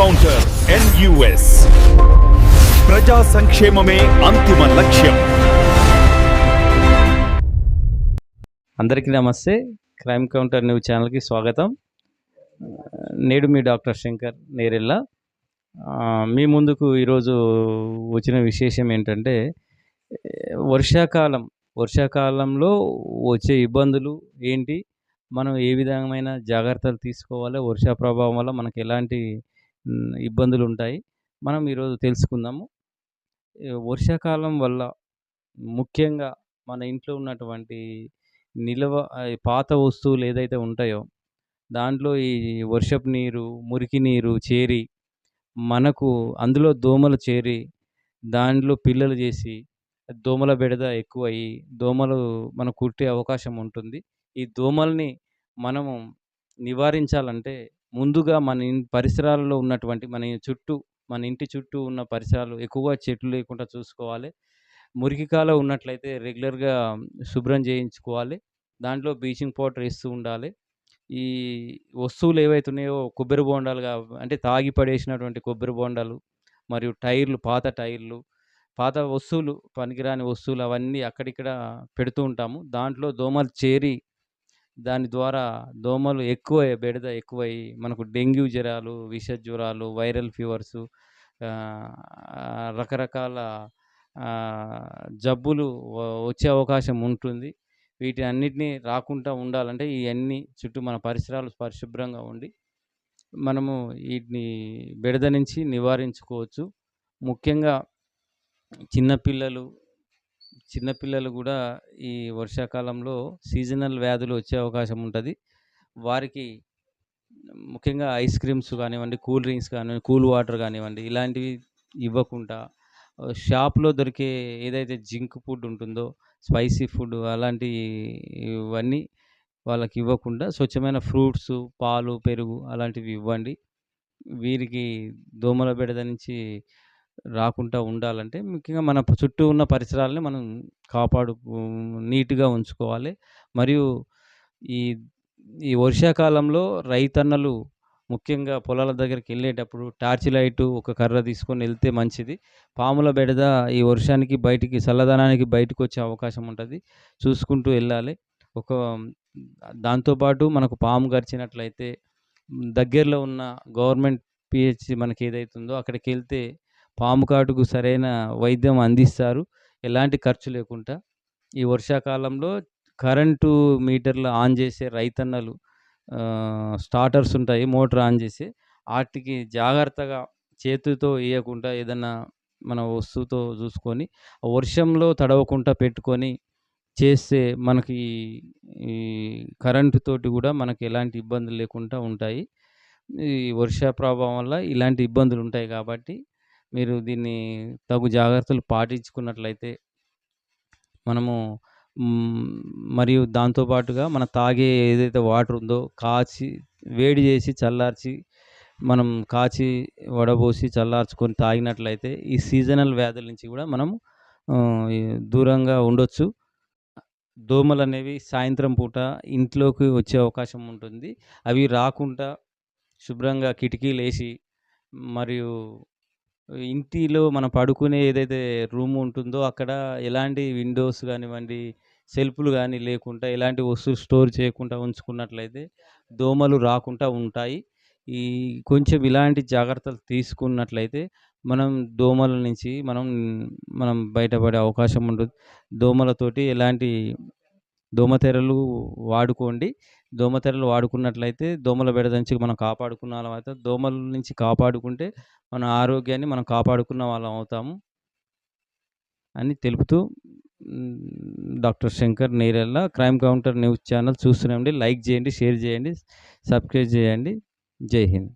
Counter NUS ప్రజా సంక్షేమమే అంతిమ లక్ష్యం అందరికీ నమస్తే. క్రైమ్ కౌంటర్ న్యూస్ ఛానల్కి స్వాగతం. నేడు మీ డాక్టర్ శంకర్ నేరెల్లా. మీ ముందుకు ఈరోజు వచ్చిన విశేషం ఏంటంటే వర్షాకాలం వర్షాకాలంలో వచ్చే ఇబ్బందులు ఏంటి? మనం ఏ విధమైన జాగ్రత్తలు తీసుకోవాలి? వర్షా ప్రభావం వల్ల మనకు ఎలాంటి ఇబ్బందులు ఉంటాయి మనం ఈరోజు తెలుసుకుందాము. వర్షాకాలం వల్ల ముఖ్యంగా మన ఇంట్లో ఉన్నటువంటి నిల్వ పాత వస్తువులు ఏదైతే ఉంటాయో దాంట్లో ఈ వర్షపు నీరు మురికి నీరు చేరి మనకు అందులో దోమలు చేరి దాంట్లో పిల్లలు చేసి దోమల బెడద ఎక్కువయ్యి దోమలు మనకు కుట్టే అవకాశం ఉంటుంది. ఈ దోమల్ని మనము నివారించాలంటే ముందుగా మన పరిసరాలలో ఉన్నటువంటి మన చుట్టూ మన ఇంటి చుట్టూ ఉన్న పరిసరాలు ఎక్కువగా చెట్లు లేకుండా చూసుకోవాలి. మురికికాల ఉన్నట్లయితే రెగ్యులర్గా శుభ్రం చేయించుకోవాలి. దాంట్లో బ్లీచింగ్ పౌడర్ వేస్తూ ఉండాలి. ఈ వస్తువులు ఏవైతే ఉన్నాయో కొబ్బరి బోండాలుగా అంటే తాగి పడేసినటువంటి కొబ్బరి బోండాలు మరియు టైర్లు పాత టైర్లు పాత వస్తువులు పనికిరాని వస్తువులు అవన్నీ అక్కడిక్కడ పెడుతూ ఉంటాము. దాంట్లో దోమలు చేరి దాని ద్వారా దోమలు ఎక్కువ బెడద ఎక్కువై మనకు డెంగ్యూ జ్వరాలు విష జ్వరాలు వైరల్ ఫీవర్స్ రకరకాల జబ్బులు వచ్చే అవకాశం ఉంటుంది. వీటి అన్నిటినీ రాకుండా ఉండాలంటే ఇవన్నీ చుట్టూ మన పరిసరాలు పరిశుభ్రంగా ఉండి మనము వీటిని బెడద నుంచి నివారించుకోవచ్చు. ముఖ్యంగా చిన్నపిల్లలు చిన్నపిల్లలు కూడా ఈ వర్షాకాలంలో సీజనల్ వ్యాధులు వచ్చే అవకాశం ఉంటుంది. వారికి ముఖ్యంగా ఐస్ క్రీమ్స్ కానివ్వండి కూల్ డ్రింక్స్ కానివ్వండి కూల్ వాటర్ కానివ్వండి ఇలాంటివి ఇవ్వకుండా షాప్లో దొరికే ఏదైతే జింక్ ఫుడ్ ఉంటుందో స్పైసీ ఫుడ్ అలాంటి ఇవన్నీ వాళ్ళకి ఇవ్వకుండా స్వచ్ఛమైన ఫ్రూట్స్ పాలు పెరుగు అలాంటివి ఇవ్వండి. వీరికి దోమల బెడద నుంచి రాకుండా ఉండాలంటే ముఖ్యంగా మన చుట్టూ ఉన్న పరిసరాలని మనం కాపాడు నీట్గా ఉంచుకోవాలి. మరియు ఈ ఈ వర్షాకాలంలో రైతన్నలు ముఖ్యంగా పొలాల దగ్గరికి వెళ్ళేటప్పుడు టార్చ్ లైటు ఒక కర్ర తీసుకొని వెళ్తే మంచిది. పాముల బెడద ఈ వర్షానికి బయటికి చల్లదనానికి బయటకు వచ్చే అవకాశం ఉంటుంది. చూసుకుంటూ వెళ్ళాలి. ఒక దాంతోపాటు మనకు పాము గరిచినట్లయితే దగ్గరలో ఉన్న గవర్నమెంట్ పిహెచ్ మనకి ఏదైతుందో అక్కడికి వెళ్తే పాము కాటుకు సరైన వైద్యం అందిస్తారు. ఎలాంటి ఖర్చు లేకుండా ఈ వర్షాకాలంలో కరెంటు మీటర్లు ఆన్ చేసే రైతన్నలు స్టార్టర్స్ ఉంటాయి మోటార్ ఆన్ చేసి వాటికి జాగ్రత్తగా చేతితో వేయకుండా ఏదన్నా మన వస్తువుతో చూసుకొని వర్షంలో తడవకుండా పెట్టుకొని చేస్తే మనకి ఈ కరెంటు తోటి కూడా మనకి ఎలాంటి ఇబ్బందులు లేకుండా ఉంటాయి. ఈ వర్ష ప్రభావం వల్ల ఇలాంటి ఇబ్బందులు ఉంటాయి కాబట్టి మీరు దీన్ని తగు జాగ్రత్తలు పాటించుకున్నట్లయితే మనము మరియు దాంతోపాటుగా మన తాగే ఏదైతే వాటర్ ఉందో కాచి వేడి చేసి చల్లార్చి మనం కాచి వడబోసి చల్లార్చుకొని తాగినట్లయితే ఈ సీజనల్ వ్యాధుల నుంచి కూడా మనం దూరంగా ఉండొచ్చు. దోమలు అనేవి సాయంత్రం పూట ఇంట్లోకి వచ్చే అవకాశం ఉంటుంది. అవి రాకుండా శుభ్రంగా కిటికీలు వేసి మరియు ఇంటిలో మనం పడుకునే ఏదైతే రూమ్ ఉంటుందో అక్కడ ఎలాంటి విండోస్ కానివ్వండి సెల్ఫ్లు కానీ లేకుండా ఎలాంటి వస్తువులు స్టోర్ చేయకుండా ఉంచుకున్నట్లయితే దోమలు రాకుండా ఉంటాయి. ఈ కొంచెం ఇలాంటి జాగ్రత్తలు తీసుకున్నట్లయితే మనం దోమల నుంచి మనం మనం బయటపడే అవకాశం ఉంటుంది దోమలతోటి ఎలాంటి దోమతెరలు వాడుకోండి. దోమతెరలు వాడుకున్నట్లయితే దోమల బెడద నుంచి మనం కాపాడుకున్న వాళ్ళం అయితే దోమల నుంచి కాపాడుకుంటే మన ఆరోగ్యాన్ని మనం కాపాడుకున్న వాళ్ళం అవుతాము అని తెలుపుతూ doctor Shankar Nerella crime counter news channel చూస్తూనే ఉండి లైక్ చేయండి షేర్ చేయండి సబ్స్క్రైబ్ చేయండి. జై హింద్.